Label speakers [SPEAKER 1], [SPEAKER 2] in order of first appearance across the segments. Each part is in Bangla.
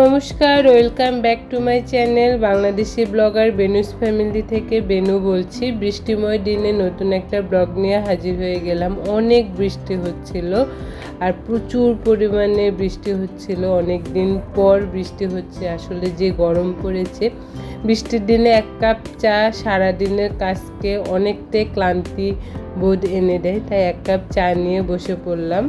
[SPEAKER 1] নমস্কার, welcome back to my channel Bangladeshi blogger Benu's family থেকে বেনু বলছি। বৃষ্টিময় দিনে নতুন একটা ব্লগ নিয়ে হাজির হয়ে গেলাম। অনেক বৃষ্টি হচ্ছিল আর প্রচুর পরিমাণে বৃষ্টি হচ্ছিল। অনেক দিন পর বৃষ্টি হচ্ছে, আসলে যে গরম পড়েছে। বৃষ্টির দিনে এক কাপ চা সারা দিনের কাজকে অনেকটাই ক্লান্তি বোধ এনে দেয়। তাই এক কাপ চা নিয়ে বসে পড়লাম।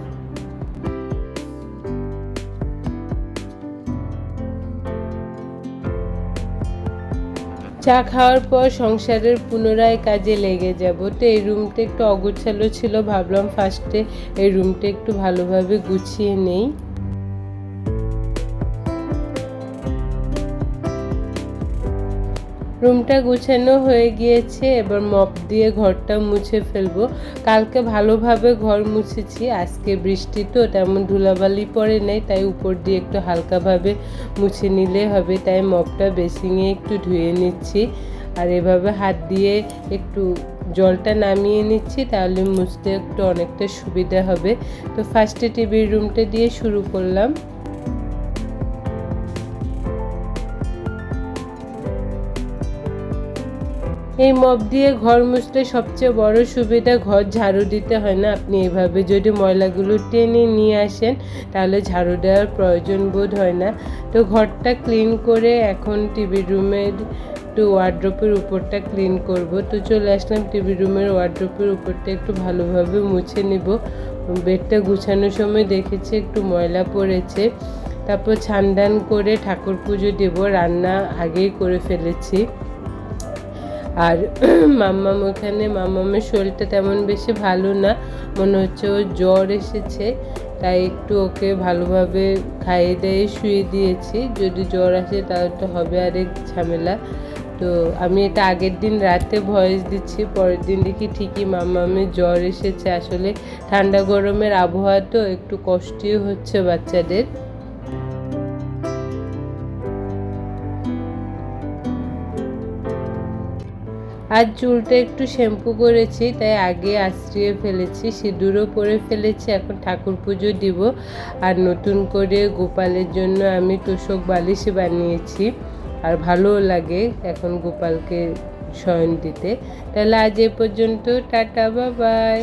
[SPEAKER 1] চা খাওয়ার পর সংসারের পুনরায় কাজে লেগে যাব। তো এই রুমটা একটু অগোছালো ছিল, ভাবলাম ফার্স্টে এই রুমটা একটু ভালোভাবে গুছিয়ে নেই। রুমটা গুছানো হয়ে গিয়েছে, এবার মপ দিয়ে ঘরটা মুছে ফেলব। কালকে ভালোভাবে ঘর মুছেছি, আজকে বৃষ্টি তো, তেমন ধুলাবালি পড়ে নেই, তাই উপর দিয়ে একটু হালকাভাবে মুছে নিলে হবে, তাই মপটা বেসিংয়ে একটু ধুয়ে নিচ্ছি। আর এভাবে হাত দিয়ে একটু জলটা নামিয়ে নিচ্ছি, তাহলে মুছতে একটু অনেকটা সুবিধা হবে। তো ফার্স্টে টিভির রুমটা দিয়ে শুরু করলাম। এই মপ দিয়ে ঘর মুছলে সবচেয়ে বড় সুবিধা ঘর ঝাড়ু দিতে হয় না। আপনি এভাবে যদি ময়লাগুলো টেনে নিয়ে আসেন, তাহলে ঝাড়ু দেওয়ার প্রয়োজন বোধ হয় না। তো ঘরটা ক্লিন করে এখন টিভি রুমের একটু ওয়ার্ড্রপের উপরটা ক্লিন করব। তো চলে আসলাম টিভি রুমের ওয়ার্ড্রপের উপরটা একটু ভালোভাবে মুছে নিব। বেডটা গুছানোর সময় দেখেছি একটু ময়লা পড়েছে। তারপর ছানদান করে ঠাকুর পুজো দেব, রান্না আগেই করে ফেলেছি। আর মাম্মাম ওখানে, মাম্মামের শরীরটা তেমন বেশি ভালো না। মনে হচ্ছে ওর জ্বর এসেছে, তাই একটু ওকে ভালোভাবে খাইয়ে দিয়ে শুয়ে দিয়েছি। যদি জ্বর আসে তাহলে তো হবে আরেক ঝামেলা। তো আমি এটা আগের দিন রাতে ভয়েস দিচ্ছি, পরের দিন দেখি ঠিকই মাম্মামের জ্বর এসেছে। আসলে ঠান্ডা গরমের আবহাওয়া তো একটু কষ্টই হচ্ছে বাচ্চাদের। আজ চুলটা একটু শ্যাম্পু করেছি, তাই আগে আশ্রিয়ে ফেলেছি, সিঁদুরও পরে ফেলেছি, এখন ঠাকুর পুজো দিব। আর নতুন করে গোপালের জন্য আমি তোষক বালিশ বানিয়েছি, আর ভালোও লাগে এখন গোপালকে শয়ন দিতে। তাহলে আজ এ পর্যন্ত, টাটা বা বাই